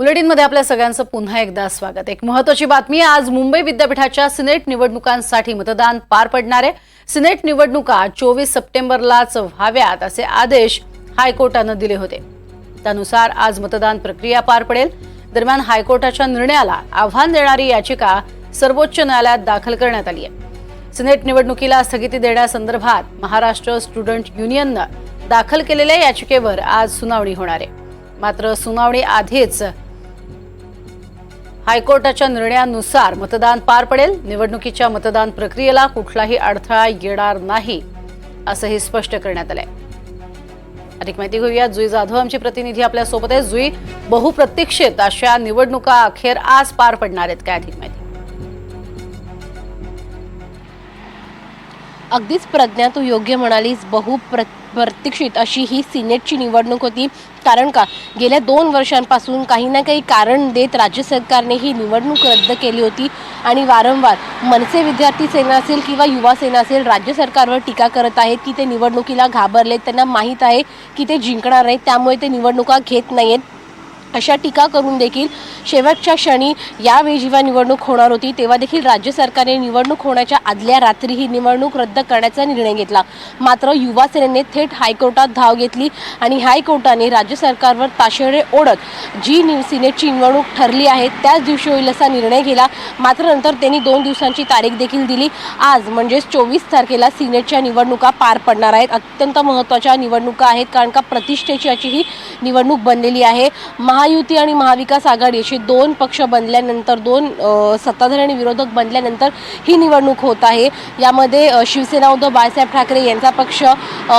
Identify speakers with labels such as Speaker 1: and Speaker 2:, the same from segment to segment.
Speaker 1: बुलेटिनमध्ये आपल्या सगळ्यांचं पुन्हा एकदा स्वागत. एक महत्वाची बातमी आज मुंबई विद्यापीठाच्या सिनेट निवडणुकांसाठी मतदान पार पडणार आहे. सिनेट निवडणुका चोवीस सप्टेंबरलाच व्हाव्यात असे आदेश हायकोर्टानं दिले होते. त्यानुसार आज मतदान प्रक्रिया पार पडेल. दरम्यान हायकोर्टाच्या निर्णयाला आव्हान देणारी याचिका सर्वोच्च न्यायालयात दाखल करण्यात आली आहे. सिनेट निवडणुकीला स्थगिती देण्यासंदर्भात महाराष्ट्र स्टुडंट युनियननं दाखल केलेल्या याचिकेवर आज सुनावणी होणार आहे. मात्र सुनावणी आधीच हायकोर्टाच्या निर्णयानुसार मतदान पार पडेल. निवडणुकीच्या मतदान प्रक्रियेला कुठलाही अडथळा येणार नाही असंही स्पष्ट करण्यात आलंय. अधिक माहिती घेऊया. जुई जाधव आमची प्रतिनिधी आपल्यासोबत आहे जुई बहुप्रतीक्षित अशा निवडणुका अखेर आज पार पडणार आहेत काय अधिक माहिती?
Speaker 2: अगदीच प्रज्ञा तू योग्य म्हणालीस. बहुप्र प्रतीक्षित अशी ही सिनेटची निवडणूक होती. कारण का? गेल्या दोन वर्षांपासून काही ना काही कारण देत राज्य सरकारने ही निवडणूक रद्द केली होती. आणि वारंवार मनसे विद्यार्थी सेना असेल किंवा युवा सेना असेल राज्य सरकारवर टीका करत आहेत की ते निवडणुकीला घाबरलेत. त्यांना माहीत आहे की ते जिंकणार आहेत. त्यामुळे ते निवडणुका घेत नाही आहेत अशा टीका करून देखील शेवटच्या क्षणी यावेळी जेव्हा निवडणूक होणार होती. तेव्हा देखील राज्य सरकारने निवडणूक होण्याच्या आदल्या रात्री ही निवडणूक रद्द करण्याचा निर्णय घेतला. मात्र युवा सेनेने थेट हायकोर्टात धाव घेतली आणि हायकोर्टाने राज्य सरकारवर ताशेरे ओढत जी नि सिनेटची निवडणूक ठरली आहे त्याच दिवशी होईल असा निर्णय घेला मात्र नंतर त्यांनी दोन दिवसांची तारीख देखील दिली. आज म्हणजेच चोवीस तारखेला सिनेटच्या निवडणुका पार पडणार आहेत. अत्यंत महत्त्वाच्या निवडणुका आहेत कारण का प्रतिष्ठेची अशी ही निवडणूक बनलेली आहे. महा महायुती आणि महाविकास आघाडी असे दोन पक्ष बनल्यानंतर दोन सत्ताधारी आणि विरोधक बनल्यानंतर ही निवडणूक होत आहे. यामध्ये शिवसेना उद्धव बाळासाहेब ठाकरे यांचा पक्ष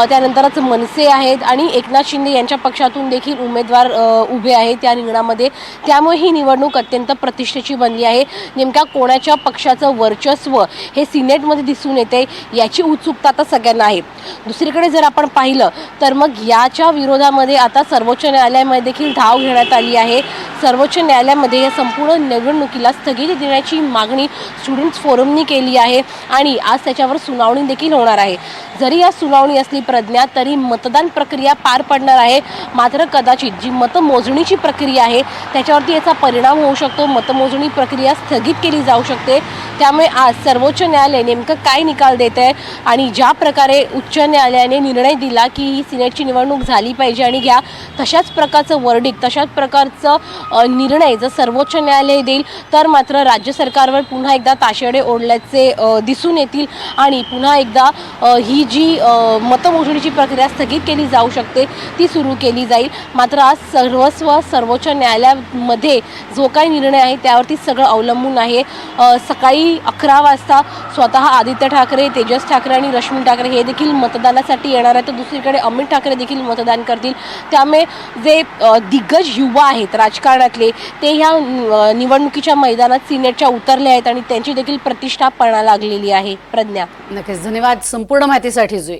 Speaker 2: त्यानंतरच मनसे आहेत आणि एकनाथ शिंदे यांच्या पक्षातून देखील उमेदवार उभे आहेत त्या रिंगणामध्ये. त्यामुळे ही निवडणूक अत्यंत प्रतिष्ठेची बनली आहे. नेमक्या कोणाच्या पक्षाचं वर्चस्व हे सिनेटमध्ये दिसून येते याची उत्सुकता आता सगळ्यांना आहे. दुसरीकडे जर आपण पाहिलं तर मग याच्या विरोधामध्ये आता सर्वोच्च न्यायालयामध्ये देखील धाव घेण्यात आली आहे. सर्वोच्च न्यायालयामध्ये या संपूर्ण निवडणुकीला स्थगिती देण्याची मागणी स्टुडंट्स फोरमनी केली आहे आणि आज त्याच्यावर सुनावणी देखील होणार आहे. जरी या सुनावणी असली प्रज्ञा तरी मतदान प्रक्रिया पार पडणार आहे. मात्र कदाचित जी मतमोजणीची प्रक्रिया आहे त्याच्यावरती याचा परिणाम होऊ शकतो. मतमोजणी प्रक्रिया स्थगित केली जाऊ शकते. त्यामुळे आज सर्वोच्च न्यायालय नेमकं काय निकाल देत आहे आणि ज्या प्रकारे उच्च न्यायालयाने निर्णय दिला की ही सिनेटची निवडणूक झाली पाहिजे आणि घ्या तशाच प्रकारचं वर्डिक तशाच प्रकारचं निर्णय जर सर्वोच्च न्यायालय देईल तर मात्र राज्य सरकारवर पुन्हा एकदा ताशेडे ओढल्याचे दिसून येतील आणि पुन्हा एकदा ही जी मतमोजणीची प्रक्रिया स्थगित केली जाऊ शकते ती सुरू केली जाईल. मात्र आज सर्वस्व सर्वोच्च न्यायालयामध्ये जो काही निर्णय आहे त्यावरती सगळं अवलंबून आहे. सकाळी अकरा वाजता स्वतः आदित्य ठाकरे तेजस ठाकरे आणि रश्मी ठाकरे हे देखील मतदानासाठी येणार आहेत. तर दुसरीकडे अमित ठाकरे देखील मतदान करतील. त्यामुळे जे दिग्गज यु युवा आहेत राजकारणातले. ते ह्या निवडणुकीच्या मैदानात सिनेटच्या उतरले आहेत आणि त्यांची देखील प्रतिष्ठा पणा लागलेली आहे. प्रज्ञा.
Speaker 1: नक्कीच. धन्यवाद. संपूर्ण माहितीसाठी जुई.